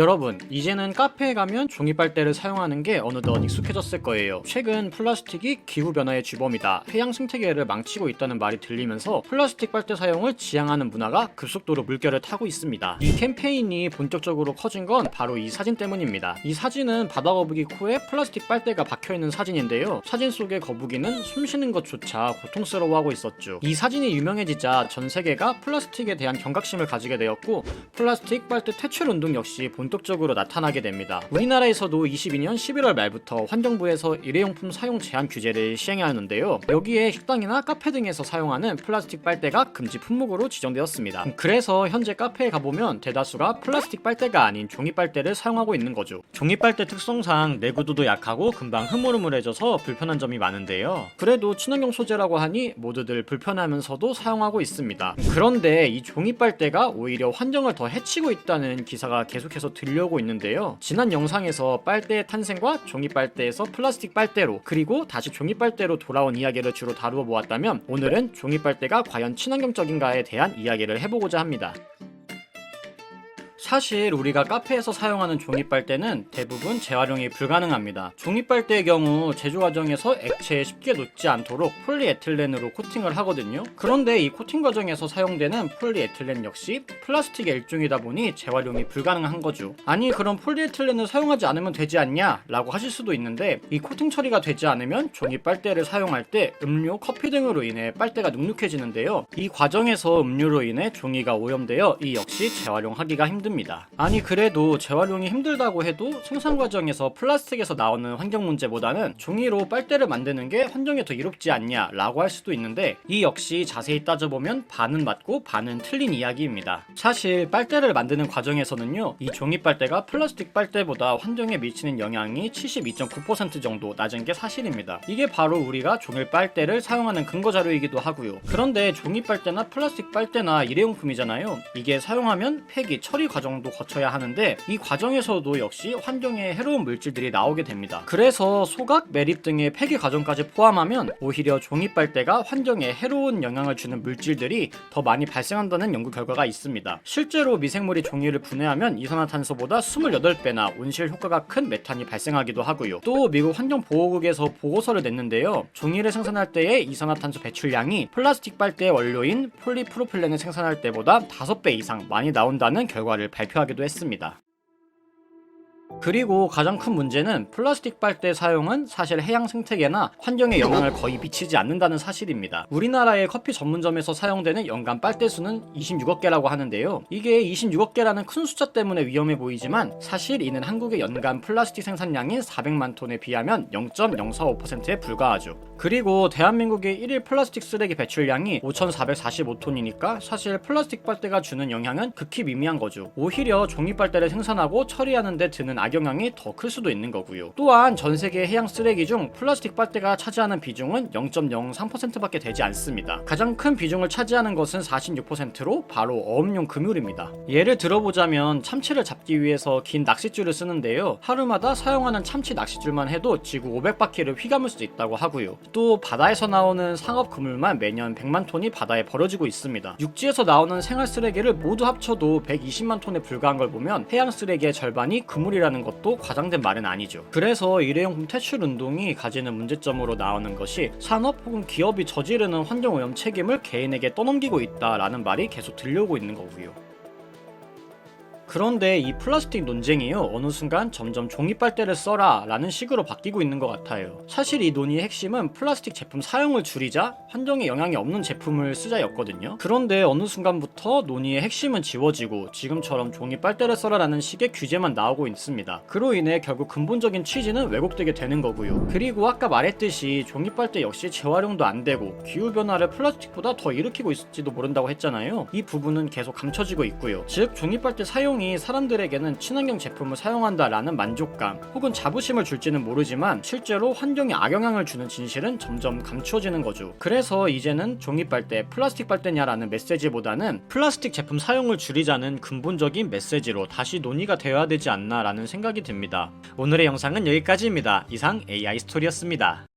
여러분, 이제는 카페에 가면 종이 빨대를 사용하는 게 어느덧 익숙해졌을 거예요. 최근 플라스틱이 기후 변화의 주범이다, 해양 생태계를 망치고 있다는 말이 들리면서 플라스틱 빨대 사용을 지향하는 문화가 급속도로 물결을 타고 있습니다. 이 캠페인이 본격적으로 커진 건 바로 이 사진 때문입니다. 이 사진은 바다 거북이 코에 플라스틱 빨대가 박혀 있는 사진인데요. 사진 속의 거북이는 숨 쉬는 것조차 고통스러워하고 있었죠. 이 사진이 유명해지자 전 세계가 플라스틱에 대한 경각심을 가지게 되었고 플라스틱 빨대 퇴출 운동 역시 본 격적으로 나타나게 됩니다. 우리나라에서도 22년 11월 말부터 환경부에서 일회용품 사용 제한 규제를 시행하는데요. 여기에 식당이나 카페 등에서 사용하는 플라스틱 빨대가 금지 품목으로 지정되었습니다. 그래서 현재 카페에 가보면 대다수가 플라스틱 빨대가 아닌 종이 빨대를 사용하고 있는 거죠. 종이 빨대 특성상 내구도도 약하고 금방 흐물흐물해져서 불편한 점이 많은데요. 그래도 친환경 소재라고 하니 모두들 불편하면서도 사용하고 있습니다. 그런데 이 종이 빨대가 오히려 환경을 더 해치고 있다는 기사가 계속해서 들려오고 있는데요. 지난 영상에서 빨대의 탄생과 종이 빨대에서 플라스틱 빨대로 그리고 다시 종이 빨대로 돌아온 이야기를 주로 다루어 보았다면 오늘은 종이 빨대가 과연 친환경적인가에 대한 이야기를 해보고자 합니다. 사실 우리가 카페에서 사용하는 종이빨대는 대부분 재활용이 불가능합니다. 종이빨대의 경우 제조 과정에서 액체에 쉽게 녹지 않도록 폴리에틸렌으로 코팅을 하거든요. 그런데 이 코팅 과정에서 사용되는 폴리에틸렌 역시 플라스틱의 일종이다 보니 재활용이 불가능한 거죠. 아니 그럼 폴리에틸렌을 사용하지 않으면 되지 않냐? 라고 하실 수도 있는데 이 코팅 처리가 되지 않으면 종이빨대를 사용할 때 음료, 커피 등으로 인해 빨대가 눅눅해지는데요. 이 과정에서 음료로 인해 종이가 오염되어 이 역시 재활용하기가 힘듭니다. 아니 그래도 재활용이 힘들다고 해도 생산 과정에서 플라스틱에서 나오는 환경 문제보다는 종이로 빨대를 만드는 게 환경에 더 이롭지 않냐 라고 할 수도 있는데 이 역시 자세히 따져보면 반은 맞고 반은 틀린 이야기입니다. 사실 빨대를 만드는 과정에서는요 이 종이 빨대가 플라스틱 빨대보다 환경에 미치는 영향이 72.9% 정도 낮은 게 사실입니다. 이게 바로 우리가 종이 빨대를 사용하는 근거 자료이기도 하고요. 그런데 종이 빨대나 플라스틱 빨대나 일회용품이잖아요. 이게 사용하면 폐기, 처리 과정 도 거쳐야 하는데 이 과정에서도 역시 환경에 해로운 물질들이 나오게 됩니다. 그래서 소각, 매립 등의 폐기 과정까지 포함하면 오히려 종이 빨대가 환경에 해로운 영향을 주는 물질들이 더 많이 발생한다는 연구 결과가 있습니다. 실제로 미생물이 종이를 분해하면 이산화탄소보다 28배나 온실 효과가 큰 메탄이 발생하기도 하고요. 또 미국 환경보호국에서 보고서를 냈는데요. 종이를 생산할 때의 이산화탄소 배출량이 플라스틱 빨대의 원료인 폴리프로필렌을 생산할 때보다 5배 이상 많이 나온다는 결과를 발표하기도 했습니다. 그리고 가장 큰 문제는 플라스틱 빨대 사용은 사실 해양 생태계나 환경에 영향을 거의 미치지 않는다는 사실입니다. 우리나라의 커피 전문점에서 사용되는 연간 빨대 수는 26억 개라고 하는데요. 이게 26억 개라는 큰 숫자 때문에 위험해 보이지만 사실 이는 한국의 연간 플라스틱 생산량인 400만 톤에 비하면 0.045%에 불과하죠. 그리고 대한민국의 1일 플라스틱 쓰레기 배출량이 5,445톤이니까 사실 플라스틱 빨대가 주는 영향은 극히 미미한 거죠. 오히려 종이 빨대를 생산하고 처리하는 데 드는 악영향이 더 클 수도 있는 거고요. 또한 전 세계 해양 쓰레기 중 플라스틱 빨대가 차지하는 비중은 0.03%밖에 되지 않습니다. 가장 큰 비중을 차지하는 것은 46%로 바로 어업용 금율입니다. 예를 들어보자면 참치를 잡기 위해서 긴 낚싯줄을 쓰는데요. 하루마다 사용하는 참치 낚싯줄만 해도 지구 500바퀴를 휘감을 수 있다고 하고요. 또 바다에서 나오는 상업 그물만 매년 100만 톤이 바다에 버려지고 있습니다. 육지에서 나오는 생활 쓰레기를 모두 합쳐도 120만 톤에 불과한 걸 보면 해양 쓰레기의 절반이 그물이라 는 것도 과장된 말은 아니죠. 그래서 일회용품 퇴출 운동이 가지는 문제점으로 나오는 것이 산업 혹은 기업이 저지르는 환경오염 책임을 개인에게 떠넘기고 있다라는 말이 계속 들려오고 있는 거고요. 그런데 이 플라스틱 논쟁이요 어느 순간 점점 종이 빨대를 써라 라는 식으로 바뀌고 있는 것 같아요. 사실 이 논의의 핵심은 플라스틱 제품 사용을 줄이자 환경에 영향이 없는 제품을 쓰자였거든요. 그런데 어느 순간부터 논의의 핵심은 지워지고 지금처럼 종이 빨대를 써라 라는 식의 규제만 나오고 있습니다. 그로 인해 결국 근본적인 취지는 왜곡되게 되는 거고요. 그리고 아까 말했듯이 종이 빨대 역시 재활용도 안 되고 기후변화를 플라스틱보다 더 일으키고 있을지도 모른다고 했잖아요. 이 부분은 계속 감춰지고 있고요. 즉 종이 빨대 사용 이 사람들에게는 친환경 제품을 사용한다라는 만족감 혹은 자부심을 줄지는 모르지만 실제로 환경에 악영향을 주는 진실은 점점 감추어지는 거죠. 그래서 이제는 종이 빨대, 플라스틱 빨대냐라는 메시지보다는 플라스틱 제품 사용을 줄이자는 근본적인 메시지로 다시 논의가 되어야 되지 않나라는 생각이 듭니다. 오늘의 영상은 여기까지입니다. 이상 AI 스토리였습니다.